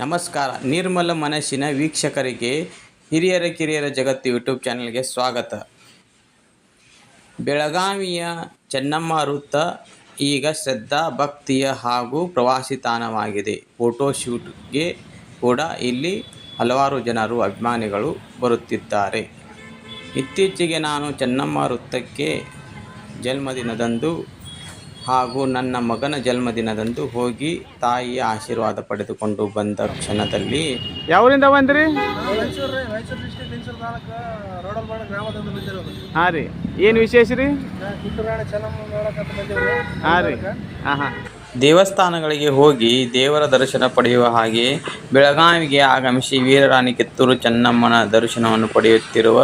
ನಮಸ್ಕಾರ. ನಿರ್ಮಲ ಮನಸ್ಸಿನ ವೀಕ್ಷಕರಿಗೆ, ಹಿರಿಯರ ಕಿರಿಯರ ಜಗತ್ತು ಯೂಟ್ಯೂಬ್ ಚಾನಲ್ಗೆ ಸ್ವಾಗತ. ಬೆಳಗಾವಿಯ ಚೆನ್ನಮ್ಮ ವೃತ್ತ ಈಗ ಶ್ರದ್ಧಾ, ಭಕ್ತಿಯ ಹಾಗೂ ಪ್ರವಾಸಿ ತಾಣವಾಗಿದೆ. ಫೋಟೋಶೂಟ್ಗೆ ಕೂಡ ಇಲ್ಲಿ ಹಲವಾರು ಜನರು ಅಭಿಮಾನಿಗಳು ಬರುತ್ತಿದ್ದಾರೆ. ಇತ್ತೀಚೆಗೆ ನಾನು ಚೆನ್ನಮ್ಮ ವೃತ್ತಕ್ಕೆ ಜನ್ಮದಿನದಂದು ಹಾಗೂ ನನ್ನ ಮಗನ ಜನ್ಮದಿನದಂದು ಹೋಗಿ ತಾಯಿಯ ಆಶೀರ್ವಾದ ಪಡೆದುಕೊಂಡು ಬಂದ ಕ್ಷಣದಲ್ಲಿ ಯಾವರಿಂದ ಬಂದ್ರಿ? ಹಾ ರೀ. ಏನು ವಿಶೇಷ ರೀ? ಹಾಂ ರೀ. ಹಾಂ ಹಾಂ. ದೇವಸ್ಥಾನಗಳಿಗೆ ಹೋಗಿ ದೇವರ ದರ್ಶನ ಪಡೆಯುವ ಹಾಗೆ ಬೆಳಗಾವಿಗೆ ಆಗಮಿಸಿ ವೀರರಾಣಿ ಕಿತ್ತೂರು ಚೆನ್ನಮ್ಮನ ದರ್ಶನವನ್ನು ಪಡೆಯುತ್ತಿರುವ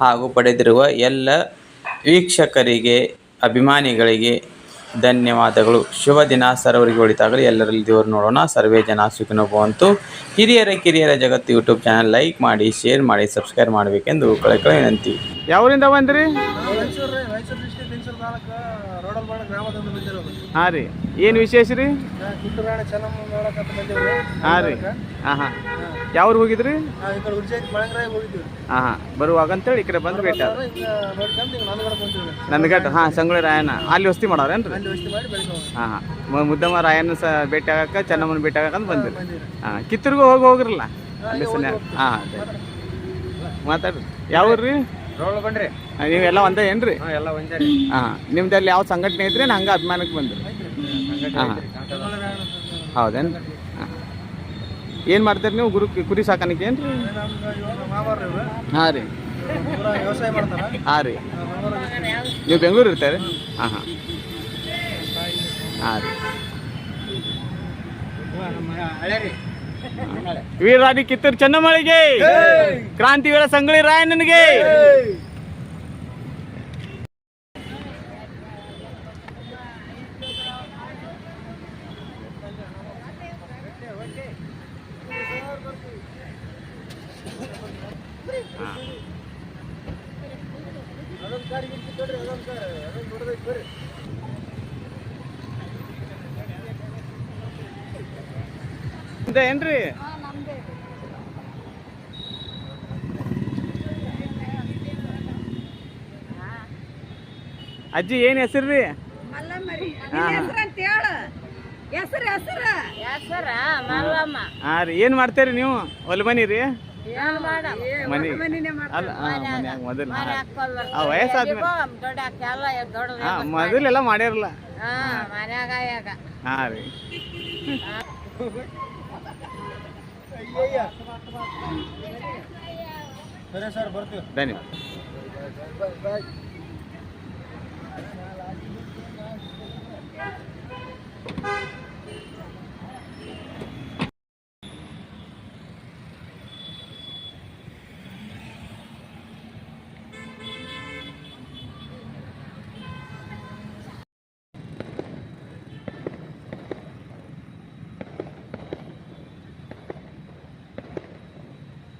ಹಾಗೂ ಪಡೆದಿರುವ ಎಲ್ಲ ವೀಕ್ಷಕರಿಗೆ ಅಭಿಮಾನಿಗಳಿಗೆ ಧನ್ಯವಾದಗಳು. ಶುಭ ದಿನ ಸರ್ವರಿಗೆ ಒಳಿತಾಗಲಿ. ಎಲ್ಲರಲ್ಲಿ ದೇವರು ನೋಡೋಣ. ಸರ್ವೇ ಜನ ಸುಖಿನೋ ಬಂತು ಹಿರಿಯರ ಕಿರಿಯರ ಜಗತ್ತು ಯೂಟ್ಯೂಬ್ ಚಾನಲ್ ಲೈಕ್ ಮಾಡಿ ಶೇರ್ ಮಾಡಿ ಸಬ್ಸ್ಕ್ರೈಬ್ ಮಾಡಬೇಕೆಂದು ಕಳೆ ವಿನಂತಿ. ಯಾವರಿಂದ ಬಂದ್ರಿ? ಹಾಂ ರೀ. ಏನು ವಿಶೇಷ ರೀ? ಹಾಂ ರೀ. ಹಾಂ ಹಾಂ. ಯಾವ್ರು ಹೋಗಿದ್ರಿ? ಹಾಂ ಹಾಂ ಬರುವಾಗ ಅಂತೇಳಿ ಈ ಕಡೆ ಬಂದು ಭೇಟಿ ನಂದಗಟ್ಟ ಹಾಂ ಸಂಗೊಳ್ಳಿ ರಾಯಣ್ಣ. ಅಲ್ಲಿ ವಸ್ತಿ ಮಾಡವ್ರೇನ್ರಿ ಹಾಂ ಹಾಂ. ಮುದ್ದಮ್ಮ ರಾಯಣ್ಣ ಸಹ ಭೇಟಿ ಆಗಕ್ಕೆ ಚೆನ್ನಮ್ಮನ ಭೇಟಿ ಆಗಕ್ಕಂತ ಅಂತ ಬಂದಿರಿ. ಹಾಂ ಕಿತ್ತೂರ್ಗೂ ಹೋಗಿ ಹೋಗ್ರಲ್ಲ? ಹಾಂ ಮಾತಾಡ್ರಿ. ಯಾವ ಬಂದ್ರಿ ನೀವೆಲ್ಲ ಒಂದೇ ಏನ್ರಿ? ಹಾಂ ಎಲ್ಲ ಒಂದೇ ಹಾಂ ನಿಮ್ದಲ್ಲಿ ಯಾವ ಸಂಘಟನೆ ಇದ್ರೆ ಹಂಗೆ ಅಭಿಮಾನಕ್ಕೆ ಬಂದ್ರಿ. ಹಾಂ ಹೌದೇನು ಹಾಂ. ಏನು ಮಾಡ್ತೀರಿ ನೀವು ಗುರು ಕುರಿ ಸಾಕಾಣಿಕೆ ಏನ್ರಿ? ರೀ ಮಾವಾರ ಹಾಂ ರೀ. ಹಾಂ ರೀ. ನೀವು ಬೆಂಗಳೂರು ಇರ್ತಾರೆ? ಹಾಂ ಹಾಂ. ಹಾಂ ರೀ. ಹಳೆ ರೀ. ವೀರರಾಣಿ ಕಿತ್ತೂರು ಚೆನ್ನಮ್ಮಳಿಗೆ ಕ್ರಾಂತಿ ವೀರ ಸಂಗೊಳ್ಳಿ ರಾಯಣ್ಣನಿಗೆ. ಅದೊಂದು ಏನ್ರಿ? ಅಜ್ಜಿ ಏನ್ ಹೆಸರ್ರಿ? ರೀ ಹಾ, ಏನ್ ಮಾಡ್ತೀರಿ ನೀವು? ಹೊಲ ಮನಿ ರೀ? ಮನಿ. ಅಲ್ಲ ಮೊದಲು ಮೊದಲೆಲ್ಲ ಮಾಡ್ಯಾರಲ್ಲ. ಹಾ ರೀ. ಸರಿ ಸರ್ ಬರ್ತೀವಿ ಧನ್ಯವಾದ